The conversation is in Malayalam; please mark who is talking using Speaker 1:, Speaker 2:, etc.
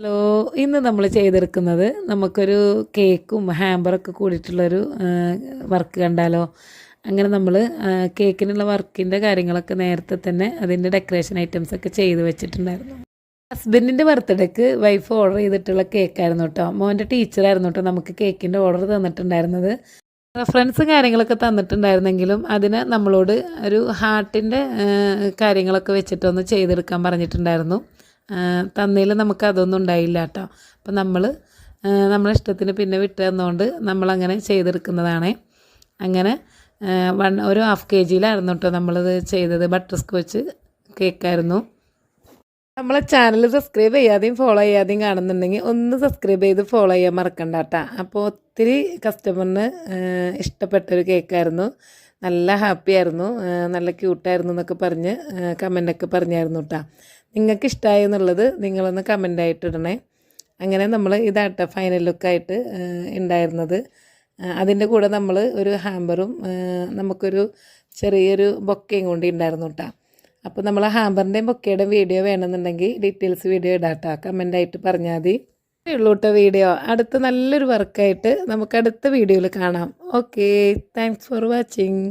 Speaker 1: ഹലോ ഇന്ന് നമ്മൾ ചെയ്തെടുക്കുന്നത് നമുക്കൊരു കേക്കും ഹാമ്പറൊക്കെ കൂടിയിട്ടുള്ളൊരു വർക്ക് കണ്ടാലോ? അങ്ങനെ നമ്മൾ കേക്കിനുള്ള വർക്കിന്റെ കാര്യങ്ങളൊക്കെ നേരത്തെ തന്നെ അതിന്റെ ഡെക്കറേഷൻ ഐറ്റംസ് ഒക്കെ ചെയ്ത് വെച്ചിട്ടുണ്ടായിരുന്നു. ഹസ്ബൻഡിന്റെ ബർത്ത്ഡേക്ക് വൈഫ് ഓർഡർ ചെയ്തിട്ടുള്ള കേക്കായിരുന്നു കേട്ടോ. മോന്റെ ടീച്ചറായിരുന്നു കേട്ടോ നമുക്ക് കേക്കിന്റെ ഓർഡർ തന്നിട്ടുണ്ടായിരുന്നത്. റെഫറൻസും കാര്യങ്ങളൊക്കെ തന്നിട്ടുണ്ടായിരുന്നെങ്കിലും അതിന് നമ്മളോട് ഒരു ഹാർട്ടിന്റെ കാര്യങ്ങളൊക്കെ വെച്ചിട്ടൊന്ന് ചെയ്തെടുക്കാൻ പറഞ്ഞിട്ടുണ്ടായിരുന്നു. തന്നതിൽ നമുക്ക് അതൊന്നും ഉണ്ടായില്ല കേട്ടോ അപ്പം നമ്മൾ നമ്മളെ ഇഷ്ടത്തിന് പിന്നെ വിട്ട് തന്നുകൊണ്ട് നമ്മളങ്ങനെ ചെയ്തെടുക്കുന്നതാണേ. അങ്ങനെ വൺ ഒരു ഹാഫ് കെ ജിയിലായിരുന്നു കേട്ടോ നമ്മളിത് ചെയ്തത്. ബട്ടർ സ്കോച്ച് കേക്കായിരുന്നു. നമ്മളെ ചാനൽ സബ്സ്ക്രൈബ് ചെയ്യാതെയും ഫോളോ ചെയ്യാതെയും കാണുന്നുണ്ടെങ്കിൽ ഒന്ന് സബ്സ്ക്രൈബ് ചെയ്ത് ഫോളോ ചെയ്യാൻ മറക്കണ്ട കേട്ടോ അപ്പോൾ ഒത്തിരി കസ്റ്റമറിന് ഇഷ്ടപ്പെട്ടൊരു കേക്കായിരുന്നു. നല്ല ഹാപ്പി ആയിരുന്നു നല്ല ക്യൂട്ടായിരുന്നു എന്നൊക്കെ പറഞ്ഞ് കമന്റൊക്കെ പറഞ്ഞായിരുന്നു കേട്ടോ നിങ്ങൾക്ക് ഇഷ്ടമായി നിങ്ങളൊന്ന് കമന്റായിട്ട് ഇടണേ. അങ്ങനെ നമ്മൾ ഇതാട്ടെ ഫൈനൽ ലുക്കായിട്ട് ഉണ്ടായിരുന്നത് അതിന്റെ കൂടെ നമ്മൾ ഒരു ഹാമ്പറും നമുക്കൊരു ചെറിയൊരു ബൊക്കയും കൊണ്ട് ഉണ്ടായിരുന്നു കേട്ടോ അപ്പോൾ നമ്മൾ ഹാമ്പറിന്റെയും ബൊക്കയുടെയും വീഡിയോ വേണമെന്നുണ്ടെങ്കിൽ ഡീറ്റെയിൽസ് വീഡിയോ ഇടാട്ടോ. കമന്റായിട്ട് പറഞ്ഞാൽ മതി. ഉള്ളൂ കേട്ടോ വീഡിയോ അടുത്ത നല്ലൊരു വർക്കായിട്ട് നമുക്ക് അടുത്ത വീഡിയോയിൽ കാണാം. Okay thanks for watching